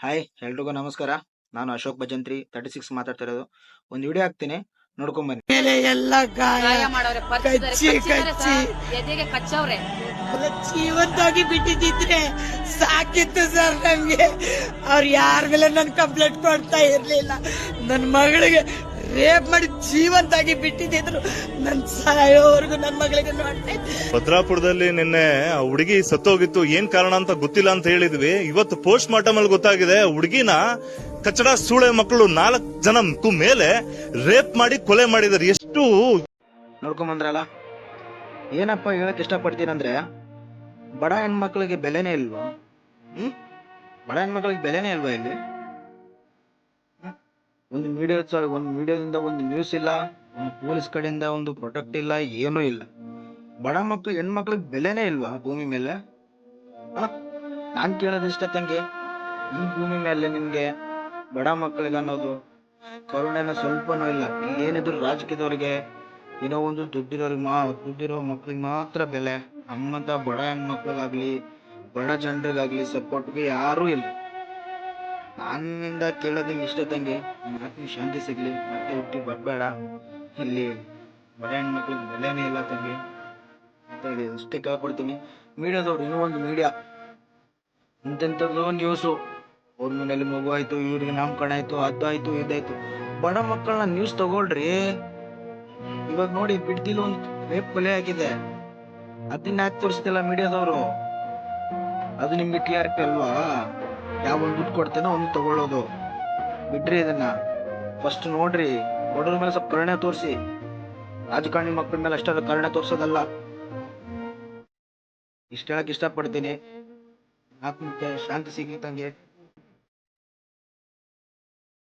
Hi ಎಲ್ರಿಗೂ ನಮಸ್ಕಾರ. ನಾನು ಅಶೋಕ್ ಭಜಂತ್ರಿ ತರ್ಟಿ ಸಿಕ್ಸ್ ಮಾತಾಡ್ತಿರೋದು. ಒಂದು ವಿಡಿಯೋ ಹಾಕ್ತೀನಿ. ನೋಡ್ಕೊಂಬನ್ನಿ. ಮೇಲೆ ಎಲ್ಲ ಗಾಯ. ಮಾಡವ್ರೆ ಕಚ್ಚಿ, ಕಚ್ಚಿದ್ದಾರೆ ಕಚ್ಚಿ. ಸರ್. ಎದೆಗೆ ಕಚ್ಚವ್ರೆ. ಜೀವಂತವಾಗಿ ಬಿಟ್ಟಿದ್ದಿದ್ರೆ ಸಾಕಿತ್ತು ಸರ್ ನಮ್ಗೆ ಅವ್ರ ಯಾರ ಮೇಲೆ ನನ್ ಕಂಪ್ಲೇಂಟ್ ಮಾಡ್ತಾ ಇರ್ಲಿಲ್ಲ. ನನ್ ಮಗಳಿಗೆ ರೇಪ್ ಮಾಡಿ ಜೀವಂತಾಗಿ ಬಿಟ್ಟಿದ್ರು ನನ್ ಸಾಯೋವರೆಗೂ ನನ್ ಮಗಳಿಗೆ ನೋಡ್ತಾ ಇದ್ದೆ. ಭದ್ರಾಪುರದಲ್ಲಿ ನಿನ್ನೆ ಆ ಹುಡುಗಿ ಸತ್ತೋಗಿತ್ತು. ಏನ್ ಕಾರಣ ಅಂತ ಗೊತ್ತಿಲ್ಲ ಅಂತ ಹೇಳಿದ್ವಿ. ಇವತ್ತು ಪೋಸ್ಟ್ ಮಾರ್ಟಮ್ ಅಲ್ಲಿ ಗೊತ್ತಾಗಿದೆ. ಹುಡುಗಿನ ಕಚಡ, ಸೂಳೆ ಮಕ್ಕಳು ನಾಲ್ಕು ಜನ ಮೇಲೆ ರೇಪ್ ಮಾಡಿ ಕೊಲೆ ಮಾಡಿದಾರೆ ಎಷ್ಟು ನೋಡ್ಕೊಂಬಂದ್ರಲ್ಲ? ಏನಪ್ಪ ಹೇಳಕ್ ಇಷ್ಟಪಡ್ತೀನಂದ್ರೆ, ಬಡ ಹೆಣ್ಮಕ್ಳಿಗೆ ಬೆಲೆನೇ ಇಲ್ವಾ? ಹ್ಮ್? ಬಡ ಹೆಣ್ಮಕ್ಳಿಗೆ ಬೆಲೆನೇ ಇಲ್ವಾ ಇಲ್ಲಿ? ಒಂದು ಮೀಡಿಯಾ ಒಂದು ಮೀಡಿಯಾದಿಂದ ಒಂದು ನ್ಯೂಸ್ ಇಲ್ಲ, ಒಂದು ಪೊಲೀಸ್ ಕಡೆಯಿಂದ ಒಂದು ಪ್ರೊಟೆಕ್ಟ್ ಇಲ್ಲ, ಏನೂ ಇಲ್ಲ. ಬಡ ಮಕ್ಳು, ಹೆಣ್ಮಕ್ಳಿಗೆ ಬೆಲೆನೇ ಇಲ್ವಾ ಭೂಮಿ ಮೇಲೆ? ನಾನ್ ಕೇಳೋದು ಇಷ್ಟ ತಂಗಿ. ಈ ಭೂಮಿ ಮೇಲೆ ನಿಮ್ಗೆ ಬಡ ಮಕ್ಕಳಿಗೆ ಅನ್ನೋದು ಕರುಣೆನ ಸ್ವಲ್ಪನೂ ಇಲ್ಲ. ಏನಿದ್ರು ರಾಜಕೀಯದವ್ರಿಗೆ, ಏನೋ ಒಂದು ದುಡ್ಡಿರೋರಿಗೆ ಮಾ, ದುಡ್ಡಿರೋ ಮಕ್ಳಿಗೆ ಮಾತ್ರ ಬೆಲೆ. ನಮ್ಮಂತ ಬಡ ಹೆಣ್ಮಕ್ಳಿಗಾಗಲಿ, ಬಡ ಜನರಿಗಾಗಲಿ ಸಪೋರ್ಟ್ಗೆ ಯಾರೂ ಇಲ್ಲ. ನನ್ನಿಂದ ಕೇಳೋದು ಇಷ್ಟ ತಂಗಿ ಮತ್ತೆ ಶಾಂತಿ ಸಿಗಲಿ, ಮತ್ತೆ ಹುಟ್ಟಿ ಬರಬೇಡ. ಇಲ್ಲಿ ಬಡ ಹೆಣ್ಮಕ್ಳಿಗೆ ಬೆಲೆನೇ ಇಲ್ಲ ತಂಗಿ. ಅಂತ ಹೇಳಿ ಅಷ್ಟೇ ಕೇಳ್ಕೊಡ್ತೀನಿ. ಮೀಡಿಯಾದವ್ರು ಇನ್ನೂ ಒಂದು ಮೀಡಿಯಾ. ಇಂಥದ್ದು ನ್ಯೂಸು ಅವ್ರ ಮನೇಲಿ ಮಗು ಆಯ್ತು ಇವ್ರಿಗೆ ನಾಮಕರಣ ಆಯ್ತು ಅದಾಯ್ತು ಇದಾಯ್ತು ಬಡ ಮಕ್ಕಳನ್ನ ನ್ಯೂಸ್ ತಗೊಳ್ರಿ. ಇವಾಗ ನೋಡಿ, ಬಿಡ್ದಿಲ್ಲ ಒಂದು ರೇಪ್ ಕೊಲೆ ಆಗಿದೆ. ಅದನ್ನ ಯಾಕೆ ತೋರಿಸ್ತಿಲ್ಲ ಮೀಡಿಯಾದವರು. ಅದು ನಿಮ್ಗೆ ಟಿ ಆರ್ ಪಿ ಅಲ್ವಾ? ಯಾವ ಒಂದು ದುಡ್ಡು ಕೊಡ್ತೇನೋ ಒಂದು ತಗೊಳ್ಳೋದು. ಬಿಡ್ರಿ ಇದನ್ನ. ಫಸ್ಟ್ ನೋಡ್ರಿ, ಬಡವ್ರ ಮೇಲೆ ಸ್ವಲ್ಪ ಕರುಣೆ ತೋರಿಸಿ. ರಾಜಕಾರಣಿ ಮಕ್ಕಳ ಮೇಲೆ ಅಷ್ಟೆಲ್ಲ ಕರುಣೆ ತೋರಿಸೋದಲ್ಲ. ಇಷ್ಟ ಹೇಳಕ್ ಇಷ್ಟಪಡ್ತೀನಿ. ಆತ್ಮಕ್ಕೆ ಶಾಂತಿ ಸಿಗ್ಲಿ ತಂಗೆ.